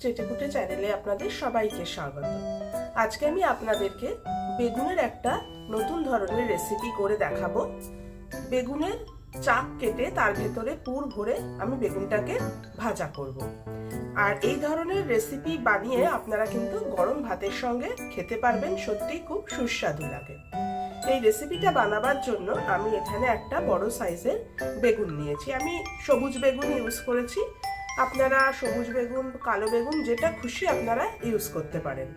চেটেপুটে চ্যানেলে আপনাদের সবাইকে স্বাগত। আজকে আমি আপনাদেরকে বেগুনের একটা নতুন ধরনের রেসিপি করে দেখাবো। বেগুনের চাক কেটে তার ভেতরে পুর ভরে আমি বেগুনটাকে ভাজা করব। আর এই ধরনের রেসিপি বানিয়ে আপনারা কিন্তু গরম ভাতের সঙ্গে খেতে পারবেন, সত্যি খুব সুস্বাদু লাগে। এই রেসিপিটা বানাবার জন্য আমি এখানে একটা বড় সাইজের বেগুন নিয়েছি। আমি সবুজ বেগুন ইউজ করেছি। আপনারা সবুজ বেগুন, কালো বেগুন, যেটা খুশি আপনারা ইউজ করতে পারেন।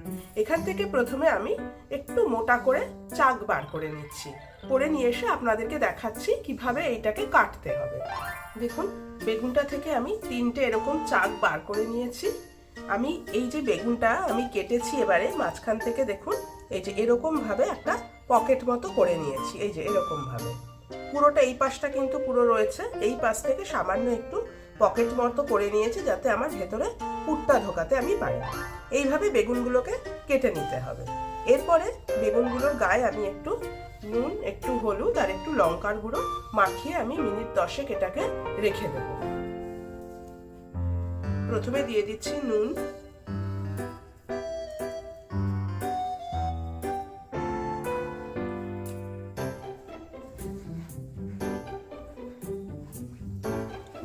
এখান থেকে প্রথমে আমি একটু মোটা করে চাক বার করে নিচ্ছি। করে নিয়ে এসে আপনাদেরকে দেখাচ্ছি কীভাবে এইটাকে কাটতে হবে। দেখুন, বেগুনটা থেকে আমি তিনটে এরকম চাক বার করে নিয়েছি। আমি এই যে বেগুনটা আমি কেটেছি এবারে, মাঝখান থেকে দেখুন, এই যে এরকম ভাবে একটা পকেট মতো করে নিয়েছি, এই যে এরকম ভাবে। পুরোটা এই পাশটা কিন্তু পুরো রয়েছে, এই পাশ থেকে সামান্য একটু পকেট মতো করে নিয়েছি যাতে আমার ভেতরে পুটটা ঢোকাতে আমি পারি। এইভাবে বেগুনগুলোকে কেটে নিতে হবে। এরপরে বেগুনগুলোর গায়ে আমি একটু নুন, একটু হলুদ আর একটু লঙ্কার গুঁড়ো মাখিয়ে আমি মিনিট দশেক এটাকে রেখে দেব। প্রথমে দিয়ে দিচ্ছি নুন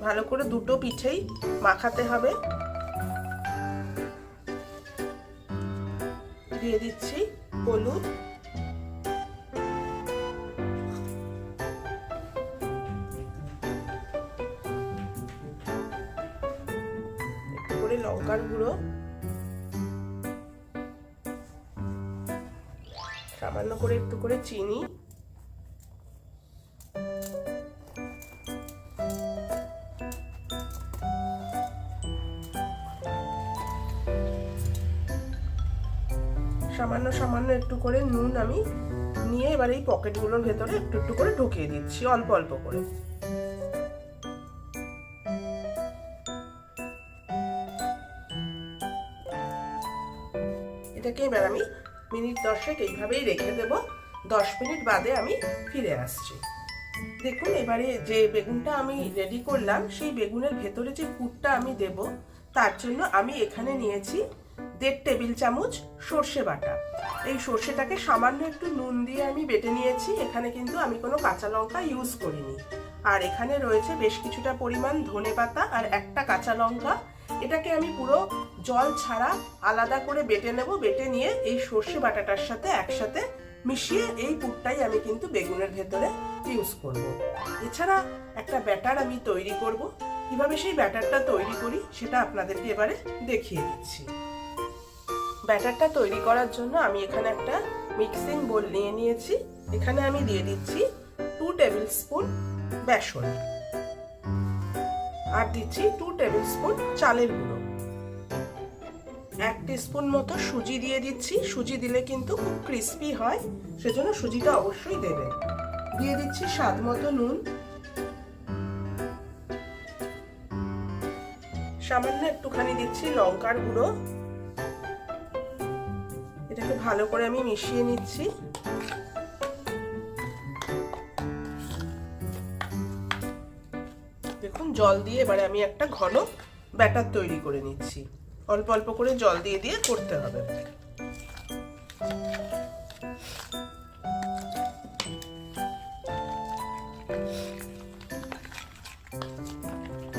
ভালো করে দুটো পিঠেই মাখাতে হবে। দিয়ে দিচ্ছি হলুদ। করে লঙ্কার গুঁড়ো। সামান্য করে একটু করে চিনি। সামান্য সামান্য একটু করে নুন আমি নিয়ে এবার এই পকেটগুলোর ভেতরে একটু একটু করে ঢুকিয়ে দিচ্ছি, অল্প অল্প করে। এটাকে এবার আমি মিনিট দশেক এইভাবেই রেখে দেব, দশ মিনিট বাদে আমি ফিরে আসছি। দেখুন, এবারে যে বেগুনটা আমি রেডি করলাম, সেই বেগুনের ভেতরে যে পুরটা আমি দেব, তার জন্য আমি এখানে নিয়েছি দেড় টেবিল চামচ সর্ষে বাটা। এই সর্ষেটাকে সামান্য একটু নুন দিয়ে আমি বেটে নিয়েছি, এখানে কিন্তু আমি কোনো কাঁচা লঙ্কা ইউজ করিনি। আর এখানে রয়েছে বেশ কিছুটা পরিমাণ ধনে পাতা আর একটা কাঁচা লঙ্কা। এটাকে আমি পুরো জল ছাড়া আলাদা করে বেটে নেব, বেটে নিয়ে এই সর্ষে বাটাটার সাথে একসাথে মিশিয়ে এই পুরটাই আমি কিন্তু বেগুনের ভেতরে ইউজ করব। এছাড়া একটা ব্যাটার আমি তৈরি করব। কীভাবে সেই ব্যাটারটা তৈরি করি সেটা আপনাদেরকে এবারে দেখিয়ে দিচ্ছি। ব্যাটারটা তৈরি করার জন্য আমি এখানে একটা মিক্সিং বোল নিয়ে নিয়েছি। এখানে আমি দিয়ে দিচ্ছি টু টেবিল স্পুন বেসন। আর দিচ্ছি টু টেবিল স্পুন চালের গুঁড়ো। এক স্পুন মতো সুজি দিয়ে দিচ্ছি। সুজি দিলে কিন্তু খুব ক্রিস্পি হয়, সেজন্য সুজিটা অবশ্যই দেবে। দিয়ে দিচ্ছি স্বাদ মতো নুন। সামান্য একটুখানি দিচ্ছি লঙ্কার গুঁড়ো। ভালো করে আমি মিশিয়ে নিচ্ছি। দেখুন, জল দিয়ে এবারে আমি একটা ঘন ব্যাটার তৈরি করে নিচ্ছি। অল্প অল্প করে জল দিয়ে দিয়ে করতে হবে।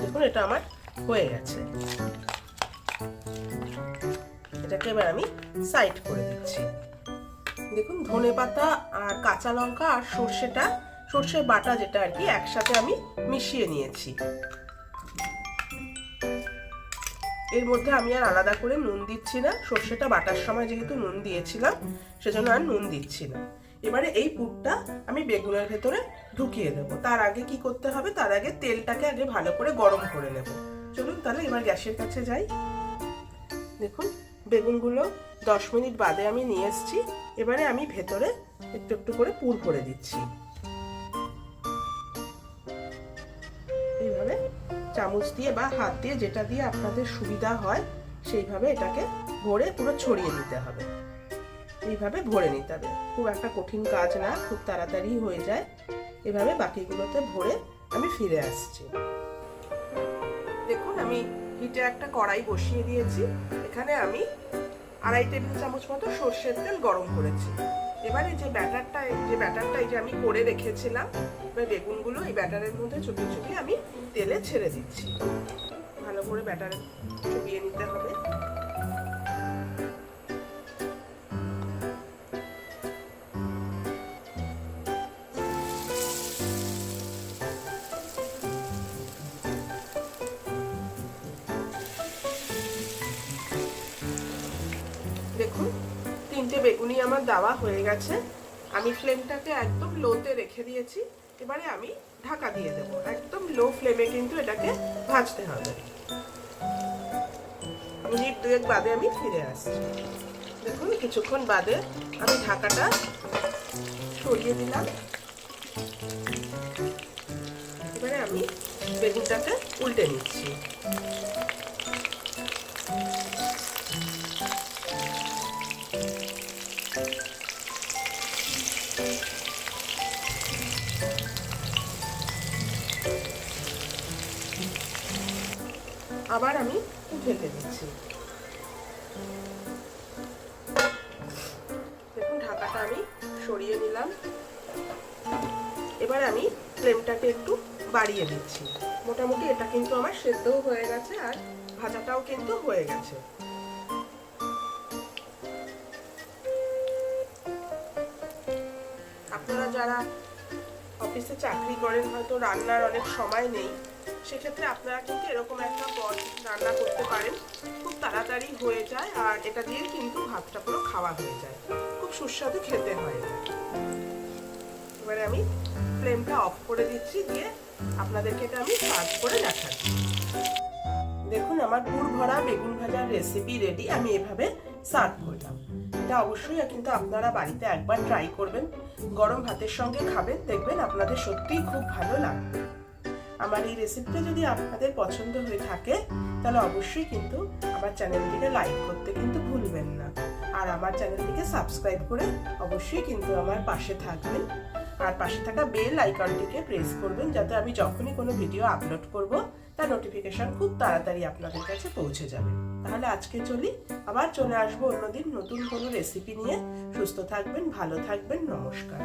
দেখুন, এটা আমার হয়ে গেছে। এটাকে এবার আমি সাইড করে দিচ্ছি। দেখুন, ধনে পাতা আর কাঁচা লঙ্কা আর সর্ষেটা, সর্ষের বাটা যেটা আর কি, একসাথে আমি মিশিয়ে নিয়েছি। এর মধ্যে আমি আর আলাদা করে নুন দিচ্ছি না। সর্ষেটা বাটার সময় যেহেতু নুন দিয়েছিলাম, সেজন্য আর নুন দিচ্ছি না। এবারে এই পুরটা আমি বেগুনের ভেতরে ঢুকিয়ে দেবো। তার আগে কি করতে হবে? তার আগে তেলটাকে আগে ভালো করে গরম করে নেব। চলুন তাহলে এবার গ্যাসের কাছে যাই। দেখুন বেগুনগুলো দশ মিনিট বাদে আমি নিয়ে এসেছি। এবারে আমি ভেতরে একটু একটু করে পুর করে দিচ্ছি। এইভাবে চামচ দিয়ে বা হাত দিয়ে যেটা দিয়ে আপনাদের সুবিধা হয়, সেইভাবে এটাকে ভরে পুরো ছড়িয়ে দিতে হবে। এইভাবে ভরে নিতে হবে। খুব একটা কঠিন কাজ না, খুব তাড়াতাড়ি হয়ে যায়। এভাবে বাকিগুলোতে ভরে আমি ফিরে আসছি। দেখুন, আমি হিটে একটা কড়াই বসিয়ে দিয়েছি। এখানে আমি আড়াই টেবিল চামচ মতো সর্ষের তেল গরম করেছি। এবারে যে ব্যাটারটা যে ব্যাটারটা এই যে আমি করে রেখেছিলাম, এবার বেগুনগুলো এই ব্যাটারের মধ্যে চুপিয়ে চুপিয়ে আমি তেলে ছেড়ে দিচ্ছি। ভালো করে ব্যাটার চুপিয়ে নিতে হবে। বেগুনি আমার দেওয়া হয়ে গেছে। আমি ফ্লেমটাকে একদম লোতে রেখে দিয়েছি। এবারে আমি ঢাকা দিয়ে দেবো। একদম লো ফ্লেমে কিন্তু এটাকে ভাজতে হবে। মিনিট দুয়েক বাদে আমি ফিরে আসছি। দেখুন, কিছুক্ষণ বাদে আমি ঢাকাটা সরিয়ে দিলাম। এবারে আমি বেগুনটাকে উল্টে নিচ্ছি। আবার আমি ঢেকে দিচ্ছি। দেখুন, ঢাকাটা আমি সরিয়ে নিলাম। এবার আমি ফ্লেমটাকে একটু বাড়িয়ে দিচ্ছি। মোটামুটি এটা কিন্তু আমার সেদ্ধও হয়ে গেছে আর ভাজাটাও কিন্তু হয়ে গেছে। আপনারা যারা অফিসে চাকরি করেন, হয়তো রান্নার অনেক সময় নেই। সেক্ষেত্রে আপনারা কিন্তু এরকম একটা পদ রান্না করতে পারেন। খুব তাড়াতাড়ি হয়ে যায় আর এটা দিয়ে কিন্তু ভাতটা পুরো খাওয়া হয়ে যায়। খুব সুস্বাদু খেতে হয়। এবারে আমি ফ্লেমটা অফ করে দিচ্ছি দিয়ে আপনাদেরকে এটা আমি সার্ভ করে দেখাচ্ছি। দেখুন, আমার পুর ভরা বেগুন ভাজার রেসিপি রেডি আমি এভাবে সার্ভ করলাম। এটা অবশ্যই কিন্তু আপনারা বাড়িতে একবার ট্রাই করবেন। গরম ভাতের সঙ্গে খাবেন, দেখবেন আপনাদের সত্যিই খুব ভালো লাগবে। আমার এই রেসিপিটা যদি আপনাদের পছন্দ হয়ে থাকে, তাহলে অবশ্যই কিন্তু আমার চ্যানেলটিকে লাইক করতে কিন্তু ভুলবেন না। আর আমার চ্যানেলটিকে সাবস্ক্রাইব করে অবশ্যই কিন্তু আমার পাশে থাকবেন। আর পাশে থাকা বেল আইকনটিকে প্রেস করবেন, যাতে আমি যখনই কোনো ভিডিও আপলোড করব, তার নোটিফিকেশন খুব তাড়াতাড়ি আপনাদের কাছে পৌঁছে যাবে। তাহলে আজকে চলি, আবার চলে আসব অন্যদিন নতুন কোনো রেসিপি নিয়ে। সুস্থ থাকবেন, ভালো থাকবেন, নমস্কার।